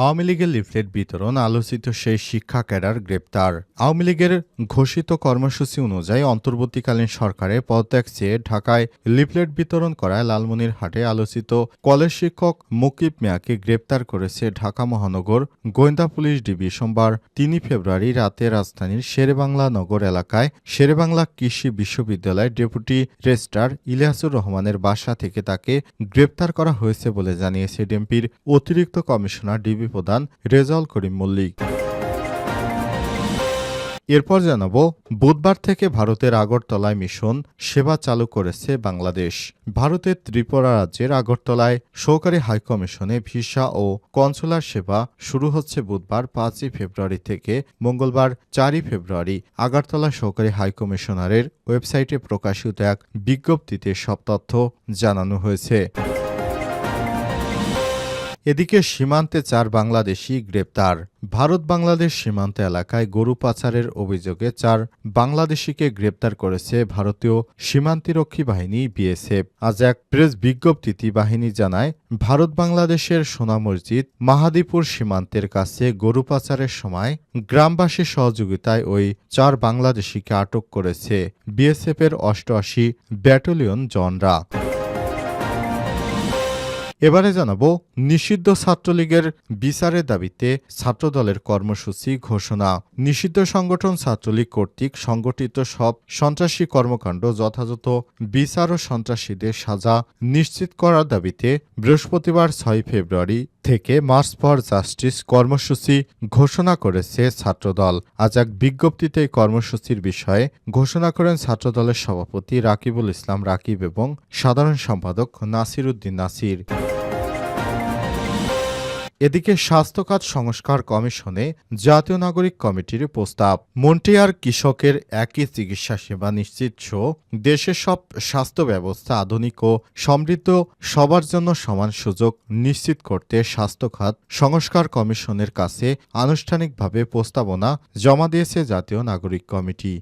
আওয়ামী লীগের লিফলেট বিতরণ আলোচিত সেই শিক্ষা ক্যাডার গ্রেপ্তার। আওয়ামী লীগের ঘোষিত কর্মসূচি অনুযায়ী অন্তর্বর্তীকালীন সরকারের পদত্যাগ চেয়ে ঢাকায় লিফলেট বিতরণ করায় লালমনিরহাটে আলোচিত কলেজ শিক্ষক মুকিব মিয়াকে গ্রেপ্তার করেছে ঢাকা মহানগর গোয়েন্দা পুলিশ ডিবি। সোমবার তিনই ফেব্রুয়ারি রাতে রাজধানীর শেরেবাংলা নগর এলাকায় শেরেবাংলা কৃষি বিশ্ববিদ্যালয়ের ডেপুটি রেজিস্ট্রার ইলিয়াসুর রহমানের বাসা থেকে তাকে গ্রেপ্তার করা হয়েছে বলে জানিয়েছে ডিএমপির অতিরিক্ত কমিশনার ডিবি প্রধান রেজাউল করিম মল্লিক। এরপর জানাব, বুধবার থেকে ভারতের আগরতলায় মিশন সেবা চালু করেছে বাংলাদেশ। ভারতের ত্রিপুরা রাজ্যের আগরতলায় সহকারী হাইকমিশনে ভিসা ও কনসুলার সেবা শুরু হচ্ছে বুধবার পাঁচই ফেব্রুয়ারি থেকে মঙ্গলবার চারই ফেব্রুয়ারি। আগরতলা সহকারী হাইকমিশনারের ওয়েবসাইটে প্রকাশিত এক বিজ্ঞপ্তিতে সব তথ্য জানানো হয়েছে। এদিকে সীমান্তে চার বাংলাদেশি গ্রেপ্তার। ভারত বাংলাদেশ সীমান্ত এলাকায় গরু পাচারের অভিযোগে চার বাংলাদেশিকে গ্রেপ্তার করেছে ভারতীয় সীমান্তিরক্ষী বাহিনী বিএসএফ। আজ এক প্রেস বিজ্ঞপ্তিতে বাহিনী জানায়, ভারত বাংলাদেশের সোনা মসজিদ মাহাদীপুর সীমান্তের কাছে গরু পাচারের সময় গ্রামবাসীর সহযোগিতায় ওই চার বাংলাদেশিকে আটক করেছে বিএসএফের অষ্টআশি ব্যাটালিয়ন জনরা। এবারে জানাব, নিষিদ্ধ ছাত্রলীগের বিচারের দাবিতে ছাত্রদলের কর্মসূচি ঘোষণা। নিষিদ্ধ সংগঠন ছাত্রলীগ কর্তৃক সংগঠিত সব সন্ত্রাসী কর্মকাণ্ড যথাযথ বিচার ও সন্ত্রাসীদের সাজা নিশ্চিত করার দাবিতে বৃহস্পতিবার ছয় ফেব্রুয়ারি থেকে মার্চ ফর জাস্টিস কর্মসূচি ঘোষণা করেছে ছাত্রদল। আজ এক বিজ্ঞপ্তিতে কর্মসূচির বিষয়ে ঘোষণা করেন ছাত্রদলের সভাপতি রাকিবুল ইসলাম রাকিব এবং সাধারণ সম্পাদক নাসির উদ্দিন নাসির। এদিকে স্বাস্থ্য খাত সংস্কার কমিশনে জাতীয় নাগরিক কমিটির প্রস্তাব। মন্টিয়ার কৃষকের একই চিকিৎসা সেবা নিশ্চিত সহ দেশের সব স্বাস্থ্য ব্যবস্থা আধুনিক ও সমৃদ্ধ সবার জন্য সমান সুযোগ নিশ্চিত করতে স্বাস্থ্য খাত সংস্কার কমিশনের কাছে আনুষ্ঠানিকভাবে প্রস্তাবনা জমা দিয়েছে জাতীয় নাগরিক কমিটি।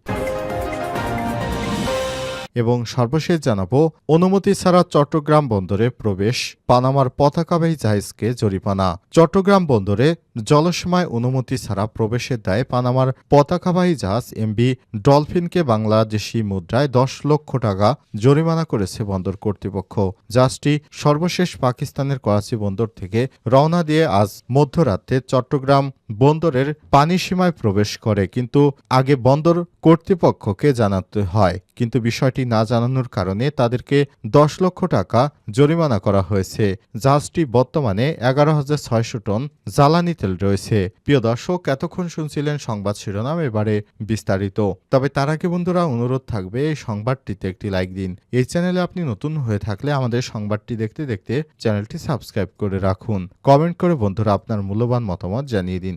এবং সর্বশেষ জানাব, অনুমতি ছাড়া চট্টগ্রাম বন্দরে প্রবেশ, পানামার পতাকাবাহী জাহাজকে জরিমানা। চট্টগ্রাম বন্দরে জলসীমায় অনুমতি ছাড়া প্রবেশের দায়ে পানামার পতাকাবাহী জাহাজ এমবি ডলফিনকে বাংলাদেশি মুদ্রায় দশ লক্ষ টাকা জরিমানা করেছে বন্দর কর্তৃপক্ষ। জাহাজটি সর্বশেষ পাকিস্তানের করাচি বন্দর থেকে রওনা দিয়ে আজ মধ্যরাতে চট্টগ্রাম বন্দরের পানি সীমায় প্রবেশ করে, কিন্তু আগে বন্দর কর্তৃপক্ষকে জানাতে হয়। কিন্তু বিষয়টি না জানানোর কারণে তাদেরকে দশ লক্ষ টাকা জরিমানা করা হয়েছে। জাহাজটি বর্তমানে এগারো হাজার ছয়শো টন জ্বালানি তেল রয়েছে। প্রিয় দর্শক, এতক্ষণ শুনছিলেন সংবাদ শিরোনাম, এবারে বিস্তারিত। তবে তার আগে বন্ধুরা, অনুরোধ থাকবে এই সংবাদটিতে একটি লাইক দিন। এই চ্যানেলে আপনি নতুন হয়ে থাকলে আমাদের সংবাদটি দেখতে দেখতে চ্যানেলটি সাবস্ক্রাইব করে রাখুন। কমেন্ট করে বন্ধুরা আপনার মূল্যবান মতামত জানিয়ে দিন।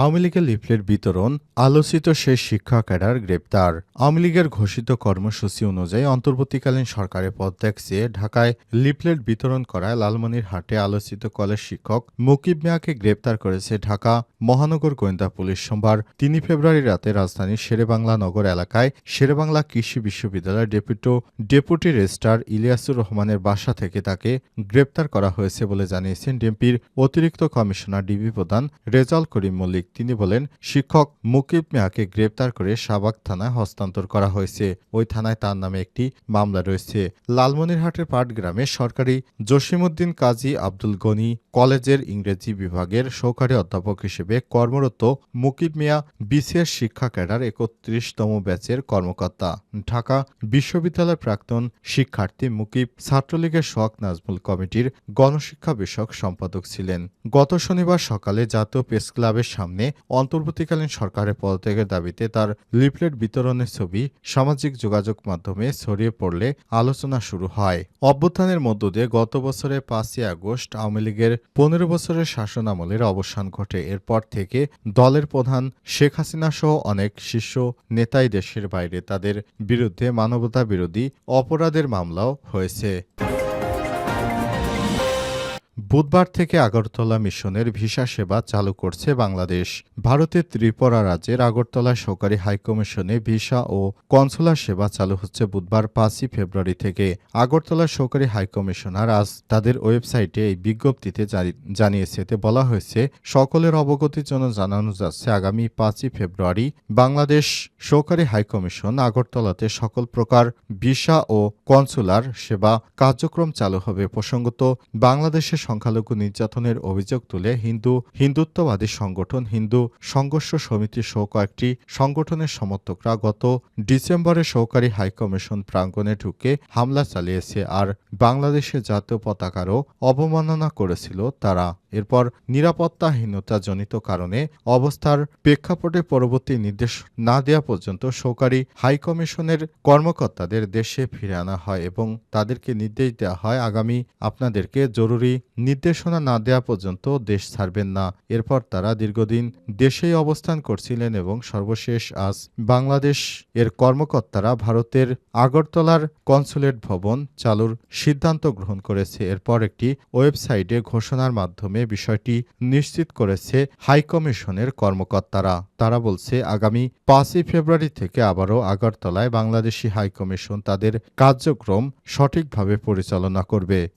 আওয়ামী লীগের লিফলেট বিতরণ আলোচিত শেষ শিক্ষা ক্যাডার গ্রেপ্তার। আওয়ামী লীগের ঘোষিত কর্মসূচি অনুযায়ী অন্তর্বর্তীকালীন সরকারের পদত্যাগ চেয়ে ঢাকায় লিফলেট বিতরণ করায় লালমনিরহাটে আলোচিত কলেজ শিক্ষক মুকিব মিয়াকে গ্রেপ্তার করেছে ঢাকা মহানগর গোয়েন্দা পুলিশ। সোমবার তিন ফেব্রুয়ারি রাতে রাজধানীর শেরেবাংলা নগর এলাকায় শেরেবাংলা কৃষি বিশ্ববিদ্যালয়ের ডেপুটো ডেপুটি রেজিস্ট্রার ইলিয়াসুর রহমানের বাসা থেকে তাকে গ্রেপ্তার করা হয়েছে বলে জানিয়েছেন ডিএমপির অতিরিক্ত কমিশনার ডিবি প্রধান রেজাল করিম মল্লিক। তিনি বলেন, শিক্ষক মুকিব মিয়াকে গ্রেপ্তার করে শাহবাগ থানায় হস্তান্তর করা হয়েছে। ওই থানায় তার নামে একটি মামলা রয়েছে। লালমনিরহাটের পাটগ্রামে সরকারি জসিমউদ্দিন কাজী আব্দুল গনি কলেজের ইংরেজি বিভাগের সহকারী অধ্যাপক হিসেবে কর্মরত মুকিব মিয়া বিসিএস শিক্ষা ক্যাডার একত্রিশতম ব্যাচের কর্মকর্তা। ঢাকা বিশ্ববিদ্যালয়ের প্রাক্তন শিক্ষার্থী মুকিব ছাত্রলীগের শখ নাজমুল কমিটির গণশিক্ষা বিষয়ক সম্পাদক ছিলেন। গত শনিবার সকালে জাতীয় প্রেস ক্লাবের সামনে অন্তর্বর্তীকালীন সরকারের পদত্যাগের দাবিতে তার লিফলেট বিতরণের ছবি সামাজিক যোগাযোগ মাধ্যমে ছড়িয়ে পড়লে আলোচনা শুরু হয়। অভ্যুত্থানের মধ্য দিয়ে গত বছরের পাঁচই আগস্ট আওয়ামী লীগের পনেরো বছরের শাসনামলের অবসান ঘটে। এরপর থেকে দলের প্রধান শেখ হাসিনা সহ অনেক শীর্ষ নেতাই দেশের বাইরে তাদের বিরুদ্ধে মানবতা বিরোধী অপরাধের মামলাও হয়েছে। বুধবার থেকে আগরতলা মিশনের ভিসা সেবা চালু করছে বাংলাদেশ। ভারতের ত্রিপুরা রাজ্যের আগরতলা সরকারি হাইকমিশনে ভিসা ও কনসুলার সেবা চালু হচ্ছে বুধবার পাঁচই ফেব্রুয়ারি থেকে। আগরতলা সরকারি হাইকমিশনার আজ তাদের ওয়েবসাইটে এই বিজ্ঞপ্তিতে জানিয়েছে। এতে বলা হয়েছে, সকলের অবগতির জন্য জানানো যাচ্ছে, আগামী পাঁচই ফেব্রুয়ারি বাংলাদেশ সরকারি হাইকমিশন আগরতলাতে সকল প্রকার ভিসা ও কনসুলার সেবা কার্যক্রম চালু হবে। প্রসঙ্গত বাংলাদেশে সংখ্যালঘু নির্যাতনের অভিযোগ তুলে হিন্দু হিন্দুত্ববাদী সংগঠন হিন্দু সংঘর্ষ সমিতি সহ কয়েকটি সংগঠনের সমর্থকরা গত ডিসেম্বরে সহকারী হাইকমিশন প্রাঙ্গণে ঢুকে হামলা চালিয়েছে আর বাংলাদেশের জাতীয় পতাকারও অবমাননা করেছিল তারা। এরপর নিরাপত্তাহীনতাজনিত কারণে অবস্থার প্রেক্ষাপটে পরবর্তী নির্দেশ না দেওয়া পর্যন্ত সরকারি হাইকমিশনের কর্মকর্তাদের দেশে ফিরে আনা হয় এবং তাদেরকে নির্দেশ দেওয়া হয়, আগামী আপনাদেরকে জরুরি নির্দেশনা না দেওয়া পর্যন্ত দেশ ছাড়বেন না। এরপর তারা দীর্ঘদিন দেশেই অবস্থান করছিলেন এবং সর্বশেষ আজ বাংলাদেশ এর কর্মকর্তারা ভারতের আগরতলার কনসুলেট ভবন চালুর সিদ্ধান্ত গ্রহণ করেছে। এরপর একটি ওয়েবসাইটে ঘোষণার মাধ্যমে বিষয়টি নিশ্চিত করেছে হাইকমিশনের কর্মকর্তারা। তারা বলছে, আগামী পাঁচই ফেব্রুয়ারি থেকে আবারও আগরতলায় বাংলাদেশি হাইকমিশন তাদের কার্যক্রম সঠিকভাবে পরিচালনা করবে।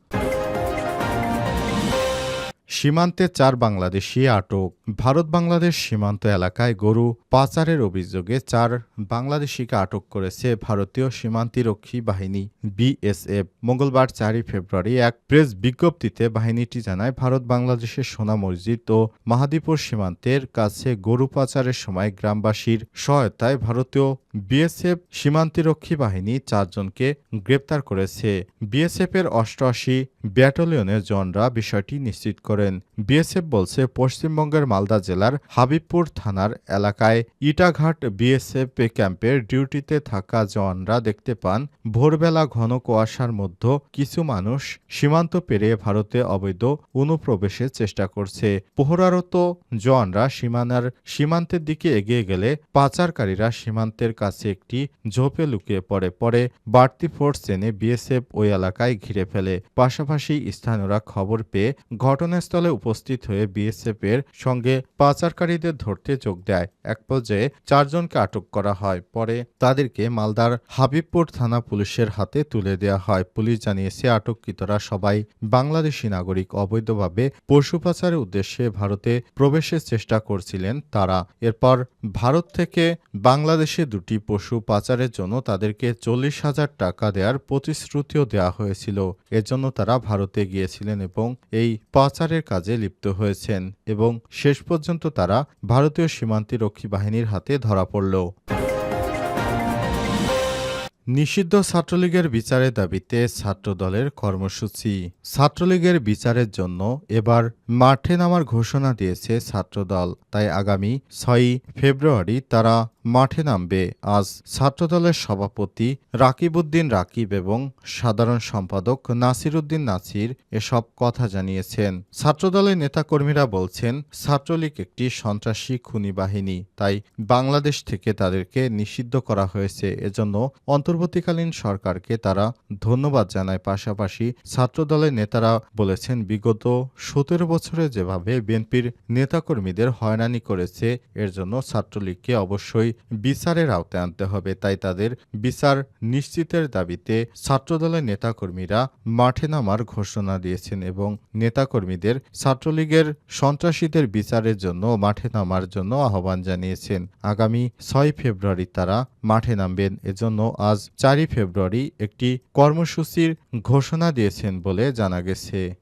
সীমান্তে চার বাংলাদেশি আটক। ভারত বাংলাদেশ সীমান্ত এলাকায় গরু পাচারের অভিযোগে চার বাংলাদেশিকে আটক করেছে ভারতীয় সীমান্তিরক্ষী বাহিনী, বিএসএফ। মঙ্গলবার চারই ফেব্রুয়ারি এক প্রেস বিজ্ঞপ্তিতে বাহিনীটি জানায়, ভারত বাংলাদেশের সোনা মসজিদ ও মাহাদীপুর সীমান্তের কাছে গরু পাচারের সময় গ্রামবাসীর সহায়তায় ভারতীয় বিএসএফ সীমান্তিরক্ষী বাহিনী চারজনকে গ্রেপ্তার করেছে। বিএসএফ এর অষ্টআশি ব্যাটালিয়নের জনরা বিষয়টি নিশ্চিত করেন। বিএসএফ বলছে, পশ্চিমবঙ্গের মালদা জেলার হাবিবপুর থানার এলাকায় ইটাঘাট বিএসএফ ক্যাম্পের ডিউটিতে থাকা জওয়ানরা দেখতে পান, ভোরবেলা ঘন কুয়াশার মধ্যে কিছু মানুষ সীমান্ত পেরিয়ে ভারতে অবৈধ অনুপ্রবেশের চেষ্টা করছে। প্রহরারত জওয়ানরা সীমানার সীমান্তের দিকে এগিয়ে গেলে পাচারকারীরা সীমান্তের কাছে একটি ঝোপে লুকিয়ে পড়ে, পরে বাড়তি ফোর্স এনে বিএসএফ ওই এলাকায় ঘিরে ফেলে। পাশাপাশি স্থানীয়রা খবর পেয়ে ঘটনাস্থলে উপস্থিত হয়ে বিএসএফ এর সঙ্গে পাচারকারীদের ধরতে যোগ দেয়। এক পর্যায়ে চারজনকে আটক করা হয়। পরে তাদেরকে মালদার হাবিবপুর থানা পুলিশের হাতে তুলে দেওয়া হয়। পুলিশ জানিয়েছে, আটককৃতরা সবাই বাংলাদেশি নাগরিক। অবৈধভাবে পশু পাচারের উদ্দেশ্যে ভারতে প্রবেশের চেষ্টা করছিলেন তারা। এরপর ভারত থেকে বাংলাদেশে দুটি পশু পাচারের জন্য তাদেরকে চল্লিশ হাজার টাকা দেওয়ার প্রতিশ্রুতিও দেওয়া হয়েছিল। এজন্য তারা ভারতে গিয়েছিলেন এবং এই পাচারের কাজে লিপ্ত হয়েছেন এবং শেষ পর্যন্ত তারা ভারতীয় সীমান্তিরক্ষী বাহিনীর হাতে ধরা পড়ল। নিষিদ্ধ ছাত্রলীগের বিচারের দাবিতে ছাত্রদলের কর্মসূচি। ছাত্রলীগের বিচারের জন্য এবার মাঠে নামার ঘোষণা দিয়েছে ছাত্রদল। তাই আগামী ছয়ই ফেব্রুয়ারি তারা মাঠে নামবে। আজ ছাত্রদলের সভাপতি রাকিবউদ্দিন রাকিব এবং সাধারণ সম্পাদক নাসিরুদ্দিন নাসির এসব কথা জানিয়েছেন। ছাত্রদলের নেতাকর্মীরা বলছেন, ছাত্রলীগ একটি সন্ত্রাসী খুনি বাহিনী তাই বাংলাদেশ থেকে তাদেরকে নিষিদ্ধ করা হয়েছে। এজন্য অন্তর্বর্তীকালীন সরকারকে তারা ধন্যবাদ জানায়। পাশাপাশি ছাত্রদলের নেতারা বলেছেন, বিগত সতেরো বছরে যেভাবে বিএনপির নেতাকর্মীদের হয়রানি করেছে, এর জন্য ছাত্রলীগকে অবশ্যই বিচারের আওতায় আনতে হবে। তাই তাদের বিচার নিশ্চিতের দাবিতে ছাত্রদলের নেতাকর্মীরা মাঠে নামার ঘোষণা দিয়েছেন এবং নেতাকর্মীদের ছাত্রলীগের সন্ত্রাসীদের বিচারের জন্য মাঠে নামার জন্য আহ্বান জানিয়েছেন। আগামী ছয় ফেব্রুয়ারি তারা মাঠে নামবেন। এজন্য আজ চারই ফেব্রুয়ারি একটি কর্মসূচির ঘোষণা দিয়েছেন বলে জানা গেছে।